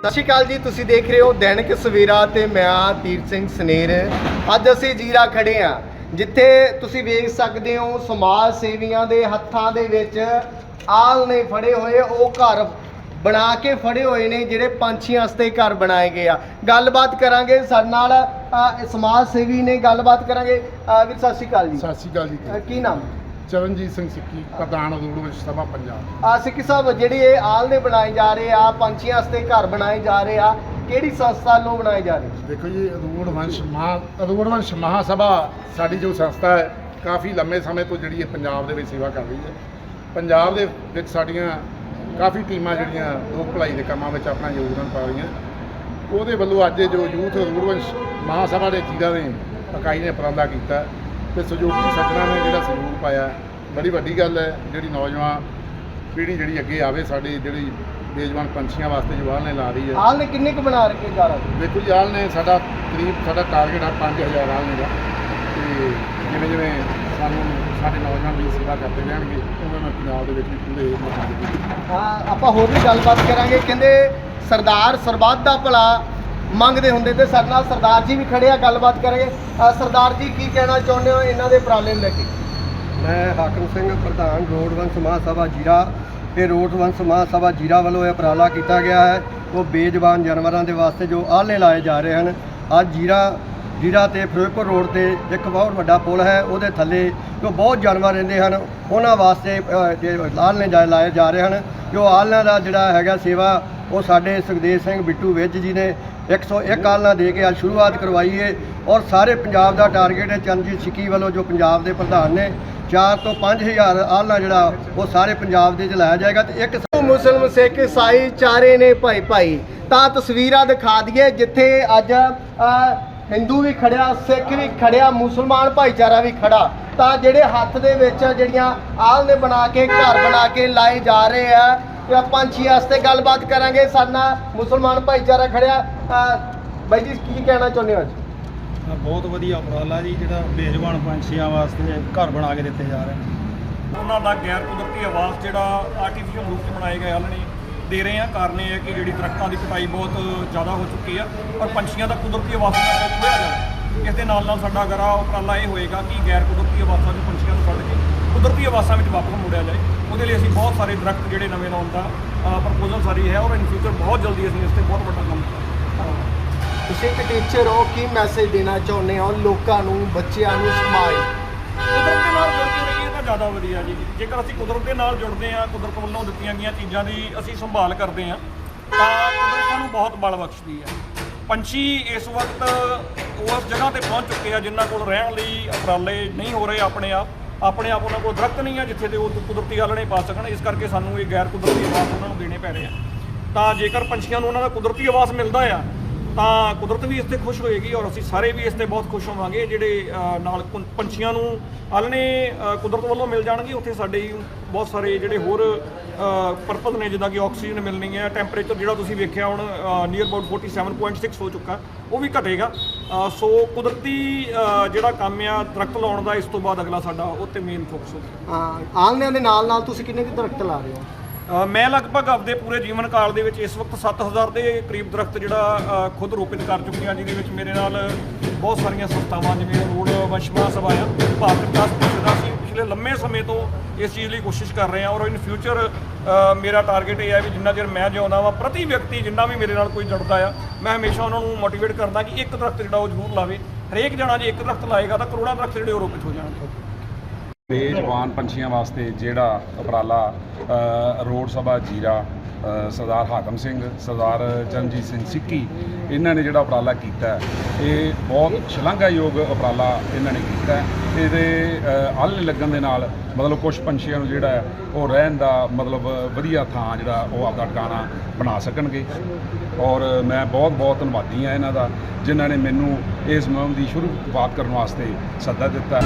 ਸਤਿ ਸ਼੍ਰੀ ਅਕਾਲ ਜੀ ਤੁਸੀਂ ਦੇਖ ਰਹੇ ਹੋ ਦੈਨਿਕ ਸਵੇਰਾ ਤੇ ਮੈਂ ਆ ਤੀਰ ਸਿੰਘ ਸਨੇਰ। ਅੱਜ ਅਸੀਂ ਜੀਰਾ ਖੜੇ ਆ ਜਿੱਥੇ ਤੁਸੀਂ ਵੇਖ ਸਕਦੇ ਹੋ ਸਮਾਜ ਸੇਵੀਆਂ ਦੇ ਹੱਥਾਂ ਦੇ ਵਿੱਚ ਆਲ ਨੇ ਫੜੇ ਹੋਏ ਉਹ ਘਰ ਬਣਾ ਕੇ ਫੜੇ ਹੋਏ ਨੇ ਜਿਹੜੇ ਪੰਛੀਆਂ ਵਾਸਤੇ ਘਰ ਬਣਾਏ ਗਏ ਆ। ਗੱਲਬਾਤ ਕਰਾਂਗੇ ਸਾਡੇ ਨਾਲ ਅ, ਸਮਾਜ ਸੇਵੀ ਨੇ ਗੱਲਬਾਤ ਕਰਾਂਗੇ। ਅ, ਵੀਰ ਸਤਿ ਸ਼੍ਰੀ ਅਕਾਲ ਜੀ। ਸਤਿ ਸ਼੍ਰੀ ਅਕਾਲ ਜੀ। ਅ, ਕੀ ਨਾਮ? ਚਰਨਜੀਤ ਸਿੰਘ ਸਿੱਕੀ ਪ੍ਰਧਾਨ ਅਦੂੜ ਵਿੱਚ ਸਭਾ ਪੰਜਾਬ। ਆ ਸਿੱਕੀ ਸਾਹਿਬ ਜਿਹੜੇ ਇਹ ਆਲ ਦੇ ਬਣਾਏ ਜਾ ਰਹੇ ਆ ਪੰਛੀਆਂ ਵਾਸਤੇ ਘਰ ਬਣਾਏ ਜਾ ਰਹੇ ਆ ਕਿਹੜੀ ਸੰਸਥਾ ਵੱਲੋਂ ਬਣਾਏ ਜਾ ਰਹੇ? ਦੇਖੋ ਜੀ ਅਦੂੜ ਵੰਸ਼ ਮਹਾ ਅਦੂੜ ਵੰਸ਼ ਮਹਾਸਭਾ ਸਾਡੀ ਜੋ ਸੰਸਥਾ ਹੈ ਕਾਫੀ ਲੰਮੇ ਸਮੇਂ ਤੋਂ ਜਿਹੜੀ ਇਹ ਪੰਜਾਬ ਦੇ ਵਿੱਚ ਸੇਵਾ ਕਰ ਰਹੀ ਹੈ। ਪੰਜਾਬ ਦੇ ਵਿੱਚ ਸਾਡੀਆਂ ਕਾਫੀ ਟੀਮਾਂ ਜਿਹੜੀਆਂ ਲੋਕ ਭਲਾਈ ਦੇ ਕੰਮਾਂ ਵਿੱਚ ਆਪਣਾ ਯੋਗਦਾਨ ਪਾ ਰਹੀਆਂ। ਉਹਦੇ ਵੱਲੋਂ ਅੱਜ ਜੋ ਯੂਥ ਅਦੂੜ ਵੰਸ਼ ਮਹਾਸਭਾ ਦੇ ਜੀਰਾ ਨੇ ਇਕਾਈ ਨੇ ਉਪਰਾਲਾ ਕੀਤਾ। ਤੇ ਸਹਿਯੋਗੀ ਸੱਜਣਾ ਨੇ ਜਿਹੜਾ ਸਹਿਯੋਗ ਪਾਇਆ ਬੜੀ ਵੱਡੀ ਗੱਲ ਹੈ ਜਿਹੜੀ ਨੌਜਵਾਨ ਪੀੜ੍ਹੀ ਜਿਹੜੀ ਅੱਗੇ ਆਵੇ ਸਾਡੀ ਜਿਹੜੀ ਬੇਜਵਾਨ ਪੰਛੀਆਂ ਵਾਸਤੇ ਜੋ ਆਲ ਨੇ ਲਾ ਰਹੀ ਹੈ। ਆਲ ਨੇ ਕਿੰਨੇ ਕੁ ਬਣਾ ਰੱਖੇ ਘਰ ਦੇਖੋ ਜੀ ਆਲ ਨੇ ਸਾਡਾ ਕਰੀਬ ਸਾਡਾ ਟਾਰਗੇਟ ਹੈ 5000 ਆਲ ਨੇ ਦਾ। ਤੇ ਜਿਵੇਂ ਜਿਵੇਂ ਸਾਨੂੰ ਸਾਡੇ ਨੌਜਵਾਨ ਵੀ ਸੇਵਾ ਕਰਦੇ ਰਹਿਣਗੇ ਉਵੇਂ ਮੈਂ ਪੰਜਾਬ ਦੇ ਵਿੱਚ ਵੀ ਪੂਰੇ ਹਾਂ ਆਪਾਂ ਹੋਰ ਵੀ ਗੱਲਬਾਤ ਕਰਾਂਗੇ। ਕਹਿੰਦੇ ਸਰਦਾਰ ਸਰਬੱਤ ਦਾ ਭਲਾ ਮੰਗਦੇ ਹੁੰਦੇ ਤੇ ਸਾਡੇ ਨਾਲ ਸਰਦਾਰ ਜੀ ਵੀ ਖੜੇ ਆ ਗੱਲਬਾਤ ਕਰਾਂਗੇ। ਸਰਦਾਰ ਜੀ ਕੀ ਕਹਿਣਾ ਚਾਹੁੰਦੇ ਹੋ ਇਹਨਾਂ ਦੇ ਉਪਰਾਲੇ ਨੂੰ ਲੈ ਕੇ? ਮੈਂ ਹਾਕਮ ਸਿੰਘ ਪ੍ਰਧਾਨ ਰੋਡਵੰਸ਼ ਮਹਾਸਭਾ ਜੀਰਾ ਇਹ ਰੋਡਵੰਸ਼ ਮਹਾਸਭਾ ਜੀਰਾ ਵੱਲੋਂ ਇਹ ਉਪਰਾਲਾ ਕੀਤਾ ਗਿਆ ਹੈ। ਉਹ ਬੇਜ਼ਬਾਨ ਜਾਨਵਰਾਂ ਦੇ ਵਾਸਤੇ ਜੋ ਆਹਲੇ ਲਾਏ ਜਾ ਰਹੇ ਹਨ। ਅੱਜ ਜੀਰਾ ਜੀਰਾ ਤੇ ਫਿਰੋਜ਼ਪੁਰ ਰੋਡ ਤੇ ਇੱਕ ਬਹੁਤ ਵੱਡਾ ਪੁਲ ਹੈ ਉਹਦੇ ਥੱਲੇ ਜੋ ਬਹੁਤ ਜਾਨਵਰ ਰਹਿੰਦੇ ਹਨ ਉਹਨਾਂ ਵਾਸਤੇ ਅ, ਆਲਣੇ ਲਾਏ ਜਾ ਰਹੇ ਹਨ। ਜੋ ਆਲਣਾ ਦਾ ਜਿਹੜਾ ਹੈਗਾ ਸੇਵਾ ਉਹ ਸਾਡੇ ਸੁਖਦੇਵ ਸਿੰਘ ਬਿੱਟੂ ਵਿੱਚ ਜੀ ਨੇ 101 ਆਲਣਾ ਦੇ ਕੇ ਅੱਜ ਸ਼ੁਰੂਆਤ ਕਰਵਾਈ ਹੈ ਔਰ ਸਾਰੇ ਪੰਜਾਬ ਦਾ ਟਾਰਗੇਟ ਹੈ ਚੰਦਜੀਤ ਸਿੱਕੀ ਵੱਲੋਂ ਜੋ ਪੰਜਾਬ ਦੇ ਪ੍ਰਧਾਨ ਨੇ 4 ਤੋਂ 5000 ਆਲਣਾ ਜਿਹੜਾ ਉਹ ਸਾਰੇ ਪੰਜਾਬ ਦੇ ਚ ਲਾਇਆ ਜਾਏਗਾ ਤੇ ਇੱਕ ਮੁਸਲਮ, ਸਿੱਖ, ਈਸਾਈ ਚਾਰੇ ਨੇ ਭਾਈ ਭਾਈ। ਤਾਂ ਤਸਵੀਰਾਂ ਦਿਖਾ ਦਈਏ ਜਿੱਥੇ ਅੱਜ ਹਿੰਦੂ ਵੀ ਖੜਿਆ, ਸਿੱਖ ਵੀ ਖੜਿਆ, ਮੁਸਲਮਾਨ ਭਾਈਚਾਰਾ ਵੀ ਖੜਾ। ਤਾਂ ਜਿਹੜੇ ਹੱਥ ਦੇ ਵਿੱਚ ਜਿਹੜੀਆਂ ਆਲ ਨੇ ਬਣਾ ਕੇ, ਘਰ ਬਣਾ ਕੇ ਲਾਏ ਜਾ ਰਹੇ ਆ ਪੰਛੀ ਵਾਸਤੇ ਗੱਲਬਾਤ ਕਰਾਂਗੇ। ਸਾਡੇ ਨਾਲ ਮੁਸਲਮਾਨ ਭਾਈਚਾਰਾ ਖੜਿਆ। ਅ, ਬਾਈ ਜੀ ਕੀ ਕਹਿਣਾ ਚਾਹੁੰਦੇ ਹੋ ਅੱਜ? ਬਹੁਤ ਵਧੀਆ ਉਪਰਾਲਾ ਜੀ ਜਿਹੜਾ ਬੇਜਵਾਨ ਪੰਛੀਆਂ ਵਾਸਤੇ ਘਰ ਬਣਾ ਕੇ ਦਿੱਤੇ ਜਾ ਰਹੇ ਨੇ। ਉਹਨਾਂ ਦਾ ਗੈਰ ਕੁਦਰਤੀ ਆਵਾਸ ਜਿਹੜਾ ਆਰਟੀਫੀਸ਼ੀਅਲ ਰੂਪ 'ਚ ਬਣਾਏ ਗਏ ਹਨ ਦੇ ਰਹੇ ਆ ਕਾਰਨ ਇਹ ਹੈ ਕਿ ਜਿਹੜੀ ਦਰਖਤਾਂ ਦੀ ਕਟਾਈ ਬਹੁਤ ਜ਼ਿਆਦਾ ਹੋ ਚੁੱਕੀ ਆ ਔਰ ਪੰਛੀਆਂ ਦਾ ਕੁਦਰਤੀ ਆਵਾਸ ਨੂੰ ਖੋਇਆ ਜਾ ਇਸ ਦੇ ਨਾਲ ਨਾਲ ਸਾਡਾ ਅਗਰਾ ਉਪਰਾਲਾ ਇਹ ਹੋਏਗਾ ਕਿ ਗੈਰ ਕੁਦਰਤੀ ਆਵਾਸਾਂ 'ਚ ਪੰਛੀਆਂ ਨੂੰ ਛੱਡ ਕੇ ਕੁਦਰਤੀ ਆਵਾਸਾਂ ਵਿੱਚ ਵਾਪਸ ਮੋੜਿਆ ਜਾਏ। ਉਹਦੇ ਲਈ ਅਸੀਂ ਬਹੁਤ ਸਾਰੇ ਦਰਖਤ ਜਿਹੜੇ ਨਵੇਂ ਲਾਉਣ ਦਾ ਪ੍ਰਪੋਜ਼ਲ ਸਾਰੀ ਹੈ ਔਰ ਇਨ ਫਿਊਚਰ ਬਹੁਤ ਜਲਦੀ ਅਸੀਂ ਇਸ ਤੇ ਬਹੁਤ ਵੱਡਾ ਕੰਮ ਕਰਾਂਗੇ। ਤੁਸੀਂ ਇੱਕ ਟੀਚਰ ਹੋ ਕੀ ਮੈਸੇਜ ਦੇਣਾ ਚਾਹੁੰਦੇ ਹੋ ਲੋਕਾਂ ਨੂੰ ਬੱਚਿਆਂ ਨੂੰ ਸਮਾਜ? ਕੁਦਰਤ ਦੇ ਨਾਲ ਜੁੜ ਕੇ ਰਹੀਏ ਤਾਂ ਜ਼ਿਆਦਾ ਵਧੀਆ ਜੀ। ਜੇਕਰ ਅਸੀਂ ਕੁਦਰਤ ਦੇ ਨਾਲ ਜੁੜਦੇ ਹਾਂ ਕੁਦਰਤ ਵੱਲੋਂ ਦਿੱਤੀਆਂ ਗਈਆਂ ਚੀਜ਼ਾਂ ਦੀ ਅਸੀਂ ਸੰਭਾਲ ਕਰਦੇ ਹਾਂ ਤਾਂ ਕੁਦਰਤ ਸਾਨੂੰ ਬਹੁਤ ਬਲ ਬਖਸ਼ਦੀ ਹੈ। ਪੰਛੀ ਇਸ ਵਕਤ ਉਸ ਜਗ੍ਹਾ ਤੇ ਪਹੁੰਚ ਚੁੱਕੇ ਆ ਜਿਨ੍ਹਾਂ ਕੋਲ ਰਹਿਣ ਲਈ ਉਪਰਾਲੇ ਨਹੀਂ ਹੋ ਰਹੇ ਆਪਣੇ ਆਪ। ਆਪਣੇ ਆਪ ਉਹਨਾਂ ਕੋਲ ਦਰਖਤ ਨਹੀਂ ਆ ਜਿੱਥੇ ਦੇ ਉਹ ਕੁਦਰਤੀ ਆਲਣੇ ਪਾ ਸਕਣ। ਇਸ ਕਰਕੇ ਸਾਨੂੰ ਇਹ ਗੈਰ ਕੁਦਰਤੀ ਆਵਾਸ ਉਹਨਾਂ ਨੂੰ ਦੇਣੇ ਪੈ ਰਹੇ ਆ। ਤਾਂ ਜੇਕਰ ਪੰਛੀਆਂ ਨੂੰ ਉਹਨਾਂ ਦਾ ਕੁਦਰਤੀ ਆਵਾਸ ਮਿਲਦਾ ਆ, ਤਾਂ ਕੁਦਰਤ ਵੀ ਇਸ ਤੇ ਖੁਸ਼ ਹੋਏਗੀ ਔਰ ਅਸੀਂ ਸਾਰੇ ਵੀ ਇਸ ਤੇ ਬਹੁਤ ਖੁਸ਼ ਹੋਵਾਂਗੇ। ਜਿਹੜੇ ਨਾਲ ਕੁੰ- ਪੰਛੀਆਂ ਨੂੰ ਆਲਣੇ ਕੁਦਰਤ ਵੱਲੋਂ ਮਿਲ ਜਾਣਗੇ, ਉੱਥੇ ਸਾਡੇ ਬਹੁਤ ਸਾਰੇ ਜਿਹੜੇ ਹੋਰ ਪਰਪਸ ਨੇ, ਜਿੱਦਾਂ ਕਿ ਆਕਸੀਜਨ ਮਿਲਣੀ ਹੈ ਟੈਂਪਰੇਚਰ ਜਿਹੜਾ ਤੁਸੀਂ ਵੇਖਿਆ ਹੁਣ ਨੀਅਰ ਅਬਾਊਟ 47.6 ਹੋ ਚੁੱਕਾ, ਉਹ ਵੀ ਘਟੇਗਾ। ਸੋ ਕੁਦਰਤੀ ਜਿਹੜਾ ਕੰਮ ਆ ਦਰਖਤ ਲਾਉਣ ਦਾ ਇਸ ਤੋਂ ਬਾਅਦ ਅਗਲਾ ਸਾਡਾ ਉਹ ਤੇ ਮੇਨ ਫੋਕਸ ਹੋਊਗਾ। ਹਾਂ ਆਲਣਿਆਂ ਦੇ ਨਾਲ ਨਾਲ ਤੁਸੀਂ ਕਿੰਨੇ ਕੁ ਦਰਖਤ ਲਾ ਰਹੇ ਹੋ? ਮੈਂ ਲਗਭਗ ਆਪਦੇ ਪੂਰੇ ਜੀਵਨ ਕਾਲ ਦੇ ਵਿੱਚ ਇਸ ਵਕਤ 7000 ਦੇ ਕਰੀਬ ਦਰਖਤ ਜਿਹੜਾ ਖੁਦ ਰੋਪਿਤ ਕਰ ਚੁੱਕੀ ਹਾਂ ਜਿਹਦੇ ਵਿੱਚ ਮੇਰੇ ਨਾਲ ਬਹੁਤ ਸਾਰੀਆਂ ਸੰਸਥਾਵਾਂ ਜਿਵੇਂ ਰੋਡ ਵੰਸ਼ਮਾ ਸਭਾ ਆ ਭਾਰਤ ਵਿਕਾਸ ਪਰਿਸ਼ਦ ਆ ਪਿਛਲੇ ਲੰਮੇ ਸਮੇਂ ਤੋਂ ਇਸ ਚੀਜ਼ ਲਈ ਕੋਸ਼ਿਸ਼ ਕਰ ਰਹੇ ਹਾਂ ਔਰ ਇਨ ਫਿਊਚਰ ਮੇਰਾ ਟਾਰਗੇਟ ਇਹ ਹੈ ਵੀ ਜਿੰਨਾ ਚਿਰ ਮੈਂ ਜਿਉਂਦਾ ਵਾਂ, ਪ੍ਰਤੀ ਵਿਅਕਤੀ ਜਿੰਨਾ ਵੀ ਮੇਰੇ ਨਾਲ ਕੋਈ ਜੁੜਦਾ ਆ, ਮੈਂ ਹਮੇਸ਼ਾ ਉਹਨਾਂ ਨੂੰ ਮੋਟੀਵੇਟ ਕਰਦਾ ਕਿ ਇੱਕ ਦਰਖਤ ਜਿਹੜਾ ਉਹ ਜ਼ਰੂਰ ਲਾਵੇ। ਹਰੇਕ ਜਣਾ ਜੇ ਇੱਕ ਦਰਖਤ ਲਾਏਗਾ ਤਾਂ ਕਰੋੜਾਂ ਦਰਖਤ ਜਿਹੜੇ ਉਹ ਰੋਪਿਤ ਹੋ ਜਾਣਗੇ। ਬੇਜਵਾਨ ਪੰਛੀਆਂ ਵਾਸਤੇ ਜਿਹੜਾ ਉਪਰਾਲਾ ਰੋਡ ਸਭਾ ਜੀਰਾ ਸਰਦਾਰ ਹਾਕਮ ਸਿੰਘ ਸਰਦਾਰ ਚਰਨਜੀਤ ਸਿੰਘ ਸਿੱਕੀ ਇਹਨਾਂ ਨੇ ਜਿਹੜਾ ਉਪਰਾਲਾ ਕੀਤਾ ਇਹ ਬਹੁਤ ਸ਼ਲਾਘਾਯੋਗ ਉਪਰਾਲਾ ਇਹਨਾਂ ਨੇ ਕੀਤਾ ਇਹਦੇ ਅ, ਲੱਗਣ ਦੇ ਨਾਲ ਮਤਲਬ ਕੁਝ ਪੰਛੀਆਂ ਨੂੰ ਜਿਹੜਾ ਉਹ ਰਹਿਣ ਦਾ ਮਤਲਬ ਵਧੀਆ ਥਾਂ ਜਿਹੜਾ ਉਹ ਆਪਦਾ ਟਿਕਾਣਾ ਬਣਾ ਸਕਣਗੇ। ਔਰ ਮੈਂ ਬਹੁਤ ਬਹੁਤ ਧੰਨਵਾਦੀ ਹਾਂ ਇਹਨਾਂ ਦਾ ਜਿਨ੍ਹਾਂ ਨੇ ਮੈਨੂੰ ਇਸ ਮੁਹਿੰਮ ਦੀ ਸ਼ੁਰੂਆਤ ਕਰਨ ਵਾਸਤੇ ਸੱਦਾ ਦਿੱਤਾ